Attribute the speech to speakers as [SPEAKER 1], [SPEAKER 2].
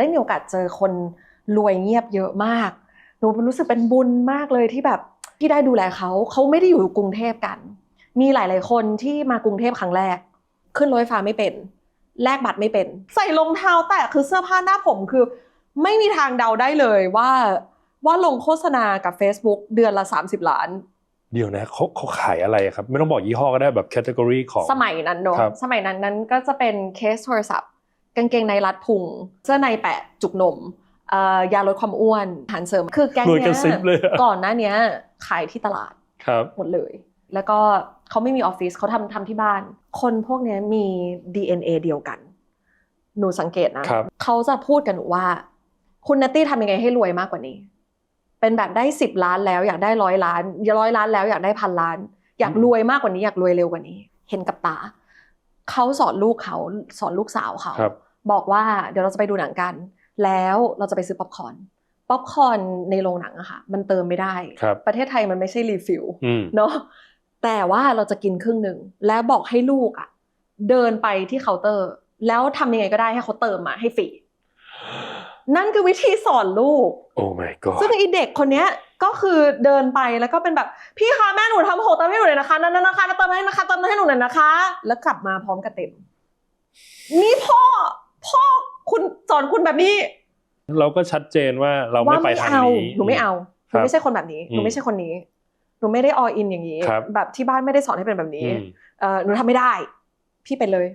[SPEAKER 1] ได้มีโอกาสเจอคนรวยเงียบเยอะมากหนูรู้สึกเป็นบุญมากเลยที่แบบที่ได้ดูแลเขาเขาไม่ได้อยู่กรุงเทพกัน มีหลาย ๆ คนที่มากรุงเทพครั้งแรก ขึ้นรถไฟฟ้าไม่เป็น แลกบัตรไม่เป็น ใส่รองเท้าแตะคือเสื้อผ้าหน้าผมคือ ไม่มีทางเดาได้เลยว่าว่าลงโฆษณากับ Facebook เดือนละ 30 ล้าน
[SPEAKER 2] เดี๋ยวนะเขาเขาขายอะไรครับ ไม่ต้องบอกยี่ห้อก็ได้แบบแคตตากรีของ
[SPEAKER 1] สมัยนั้นเนอะ
[SPEAKER 2] ครับ
[SPEAKER 1] สมัยนั้นนั้นก็จะเป็นเคสโทรศัพท์ กางเกงในรัดพุงเสื้อในแปะจุกนมเอ่อยาลดความอ้วนอาหารเสริมคือแก๊ง
[SPEAKER 2] รวย
[SPEAKER 1] เนี้
[SPEAKER 2] กันซิปเลยอะ
[SPEAKER 1] ก่อนหน้าเนี้ยขายที่ตลาด
[SPEAKER 2] ครับ
[SPEAKER 1] หมดเลย แล้วก็เขาไม่มีออฟฟิศเขาทำทำที่บ้าน คนพวกเนี้ยมี DNA เดียวกัน หนูสังเกตนะครับเขาจะพูดกันหนูว่า คุณนัตตี้ทำยังไงให้รวยมากกว่านี้ เป็นแบบได้สิบล้านแล้วอยากได้ร้อยล้านร้อยล้านแล้วอยากได้พันล้าน อยากรวยมากกว่านี้อยากรวยเร็วกว่านี้ เห็นกับตา เขาสอนลูกเขาสอนลูกสาวเขา
[SPEAKER 2] ครับ
[SPEAKER 1] บอกว่าเดี๋ยวเราจะไปดูหนังกัน แล้วเราจะไปซื้อป๊อปคอร์นป๊อปคอร์นในโรงหนังอะค่ะ มันเติมไม่ได้
[SPEAKER 2] ครับ
[SPEAKER 1] ประเทศไทยมันไม่ใช่รีฟิล
[SPEAKER 2] อืม
[SPEAKER 1] เนาะแต่ว่าเราจะกินครึ่งหนึ่งแล้วบอกให้ลูกอะเดินไปที่เคาน์เตอร์ แล้วทำยังไงก็ได้ให้เขาเติมมาให้ฟรี นั่นคือวิธีสอนลูก
[SPEAKER 2] โอ้ my god
[SPEAKER 1] ซึ่งไอเด็กคนเนี้ยก็คือเดินไปแล้วก็เป็นแบบ พี่คะแม่หนูทำหกเติมให้หนูหน่อยนะคะนั่นๆนะคะมาเติมให้นะคะเติมให้หนูหน่อยนะคะ แล้วกลับมาพร้อมกับเต็มนี่พ่อพ่อคุณสอนคุณแบบนี้
[SPEAKER 2] เราก็ชัดเจนว่าเราไม่ไปทาง
[SPEAKER 1] เอา
[SPEAKER 2] นี้
[SPEAKER 1] หนูไม่เอาห
[SPEAKER 2] ครั
[SPEAKER 1] นู
[SPEAKER 2] บ
[SPEAKER 1] ไม่ใช่คนแบบนี้หนู
[SPEAKER 2] อืม
[SPEAKER 1] ไม่ใช่คนนี้หนูไม่ได้ออินอย่างนี้
[SPEAKER 2] ครับ
[SPEAKER 1] แบบที่บ้านไม่ได้สอนให้เป็นแบบนี้
[SPEAKER 2] อืม
[SPEAKER 1] เออหนูทำไม่ได้ พี่เป็นเลย